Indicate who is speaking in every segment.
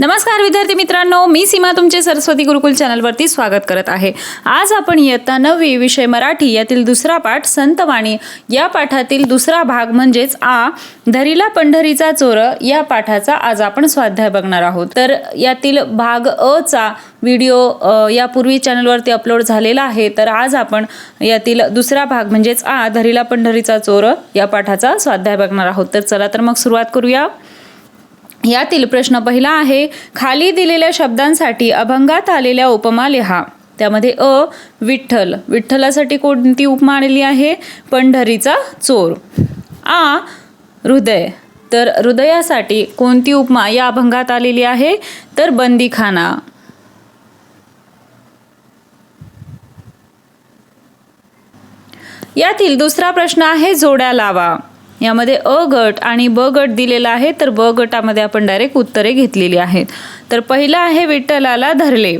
Speaker 1: नमस्कार विद्यार्थी मित्रांनो. मी सीमा तुमचे सरस्वती गुरुकुल चॅनलवरती स्वागत करत आहे. आज आपण इयत्ता नववी विषय मराठी यातील दुसरा पाठ संतवाणी. या पाठातील दुसरा भाग म्हणजेच आ धरीला पंढरीचा चोर. या पाठाचा आज आपण स्वाध्याय बघणार आहोत. तर यातील भाग अ चा व्हिडिओ यापूर्वी चॅनलवरती अपलोड झालेला आहे. तर आज आपण यातील दुसरा भाग म्हणजेच आ धरीला पंढरीचा चोर या पाठाचा स्वाध्याय बघणार आहोत. तर चला तर मग सुरुवात करूया. यातील प्रश्न पहिला आहे खाली दिलेल्या शब्दांसाठी अभंगात आलेल्या उपमा लिहा. त्यामध्ये अ विठ्ठल. विठ्ठलासाठी कोणती उपमा आलेली आहे? पंढरीचा चोर. आ हृदय. तर हृदयासाठी कोणती उपमा या अभंगात आलेली आहे? तर बंदीखाना. यातील दुसरा प्रश्न आहे जोड्या लावा. यामध्ये अ गट आणि ब गट दिलेला आहे तर ब गटामध्ये आपण डायरेक्ट उत्तरे घेतलेली आहेत. तर पहिलं आहे विठ्ठलाला धरले.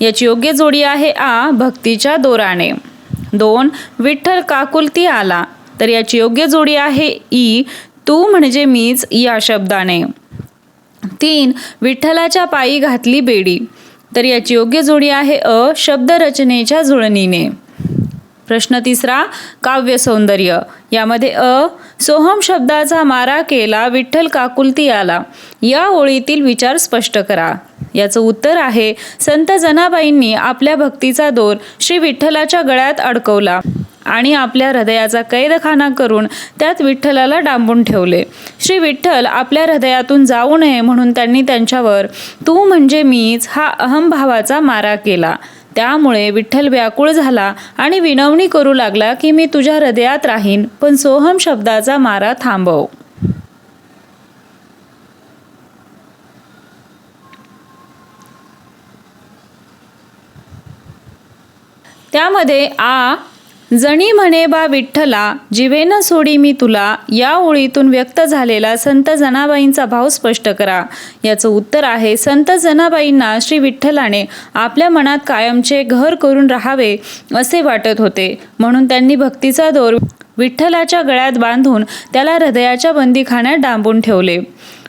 Speaker 1: याची योग्य जोडी आहे आ भक्तीच्या दोराने. दोन विठ्ठल काकुलती आला. तर याची योग्य जोडी आहे ई तू म्हणजे मीच या शब्दाने. तीन विठ्ठलाच्या पायी घातली बेडी. तर याची योग्य जोडी आहे अ शब्दरचनेच्या जुळणीने. प्रश्न तिसरा काव्य सौंदर्य. यामध्ये अ सोहम शब्दाचा मारा केला विठ्ठल काकुलती आला. या ओळीतील विचार स्पष्ट करा. याचं उत्तर आहे संत जनाबाईंनी आपल्या भक्तीचा दोर श्री विठ्ठलाच्या गळ्यात अडकवला आणि आपल्या हृदयाचा कैदखाना करून त्यात विठ्ठलाला डांबून ठेवले. श्री विठ्ठल आपल्या हृदयातून जाऊ नये म्हणून त्यांनी त्यांच्यावर तू म्हणजे मीच हा अहमभावाचा मारा केला. त्यामुळे विठ्ठल व्याकुळ झाला आणि विनवणी करू लागला की मी तुझ्या हृदयात राहीन पण सोहम शब्दाचा मारा थांबव. त्यामध्ये आ जणी म्हणे बा विठ्ठला जिवेन सोडी मी तुला या ओळीतून व्यक्त झालेला संत जनाबाईंचा भाव स्पष्ट करा. याचं उत्तर आहे संत जनाबाईंना श्री विठ्ठलाने आपल्या मनात कायमचे घर करून राहावे असे वाटत होते. म्हणून त्यांनी भक्तीचा दोर विठ्ठलाच्या गळ्यात बांधून त्याला हृदयाच्या बंदीखान्यात डांबून ठेवले.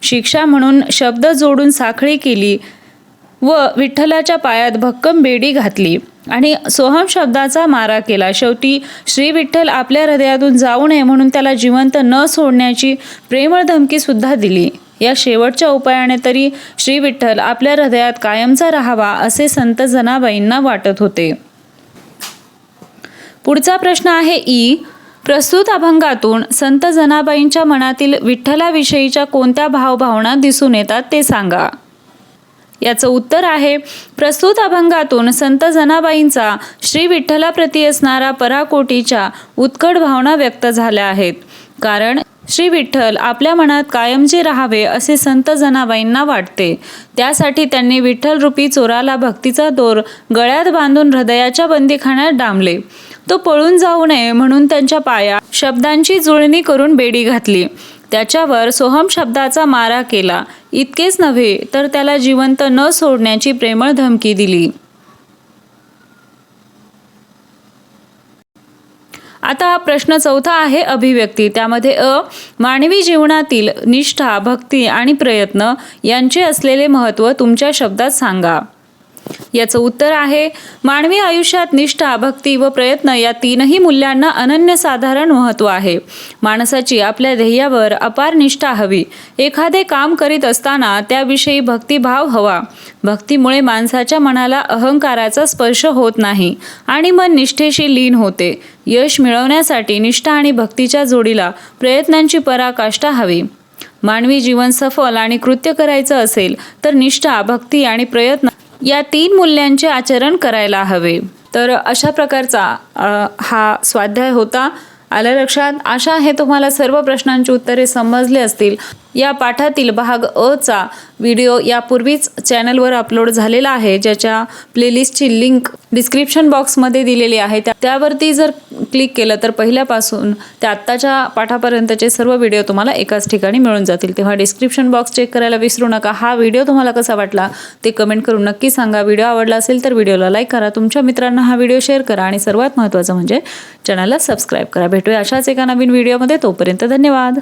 Speaker 1: शिक्षा म्हणून शब्द जोडून साखळी केली व विठ्ठलाच्या पायात भक्कम बेडी घातली. आणि सोहम शब्दाचा मारा केला. शेवटी श्री विठ्ठल आपल्या हृदयातून जाऊ नये म्हणून त्याला जिवंत न सोडण्याची प्रेमळ धमकीसुद्धा दिली. या शेवटच्या उपायाने तरी श्री विठ्ठल आपल्या हृदयात कायमचा राहावा असे संत जनाबाईंना वाटत होते. पुढचा प्रश्न आहे ई. प्रस्तुत अभंगातून संत जनाबाईंच्या मनातील विठ्ठलाविषयीच्या कोणत्या भावभावना दिसून येतात ते सांगा. याचं उत्तर आहे प्रस्तुत अभंगातून संत जनाबाईंचा श्री विठ्ठलाप्रती असणारा पराकोटीच्या उत्कट भावना व्यक्त झाल्या आहेत. कारण श्री विठ्ठल आपल्या मनात कायमचे राहावे असे संत जनाबाईंना वाटते. त्यासाठी त्यांनी विठ्ठल रूपी चोराला भक्तीचा दोर गळ्यात बांधून हृदयाच्या बंदीखान्यात डांबले. तो पळून जाऊ नये म्हणून त्यांच्या पाया शब्दांची जुळणी करून बेडी घातली. त्याच्यावर सोहम शब्दाचा मारा केला. इतकेच नव्हे तर त्याला जिवंत न सोडण्याची प्रेमळ धमकी दिली. आता प्रश्न चौथा आहे अभिव्यक्ती. त्यामध्ये अ मानवी जीवनातील निष्ठा भक्ती आणि प्रयत्न यांचे असलेले महत्त्व तुमच्या शब्दात सांगा. याचं उत्तर आहे मानवी आयुष्यात निष्ठा भक्ती व प्रयत्न या तीनही मूल्यांना अनन्यसाधारण महत्त्व आहे. माणसाची आपल्या ध्येयावर अपार निष्ठा हवी. एखादे काम करीत असताना त्याविषयी भक्तिभाव हवा. भक्तीमुळे माणसाच्या मनाला अहंकाराचा स्पर्श होत नाही आणि मन निष्ठेशी लीन होते. यश मिळवण्यासाठी निष्ठा आणि भक्तीच्या जोडीला प्रयत्नांची पराकाष्ठा हवी. मानवी जीवन सफल आणि कृत्य करायचं असेल तर निष्ठा भक्ती आणि प्रयत्न या तीन मूल्यांचे आचरण करायला हवे. तर अशा प्रकारचा हा स्वाध्याय होता. आलं लक्षात? आशा आहे तुम्हाला सर्व प्रश्नांची उत्तरे समजली असतील. या पाठातील भाग अ चा व्हिडिओ यापूर्वीच चॅनलवर अपलोड झालेला आहे ज्याच्या प्लेलिस्टची लिंक डिस्क्रिप्शन बॉक्समध्ये दिलेली आहे. त्या त्यावरती जर क्लिक केलं तर पहिल्यापासून ते आत्ताच्या पाठापर्यंतचे सर्व व्हिडिओ तुम्हाला एकाच ठिकाणी मिळून जातील. तेव्हा डिस्क्रिप्शन बॉक्स चेक करायला विसरू नका. हा व्हिडिओ तुम्हाला कसा वाटला ते कमेंट करून नक्की सांगा. व्हिडिओ आवडला असेल तर व्हिडिओला लाईक करा. तुमच्या मित्रांना हा व्हिडिओ शेअर करा आणि सर्वात महत्त्वाचं म्हणजे चॅनलला सबस्क्राईब करा. भेटूया अशाच एका नवीन व्हिडिओमध्ये. तोपर्यंत धन्यवाद.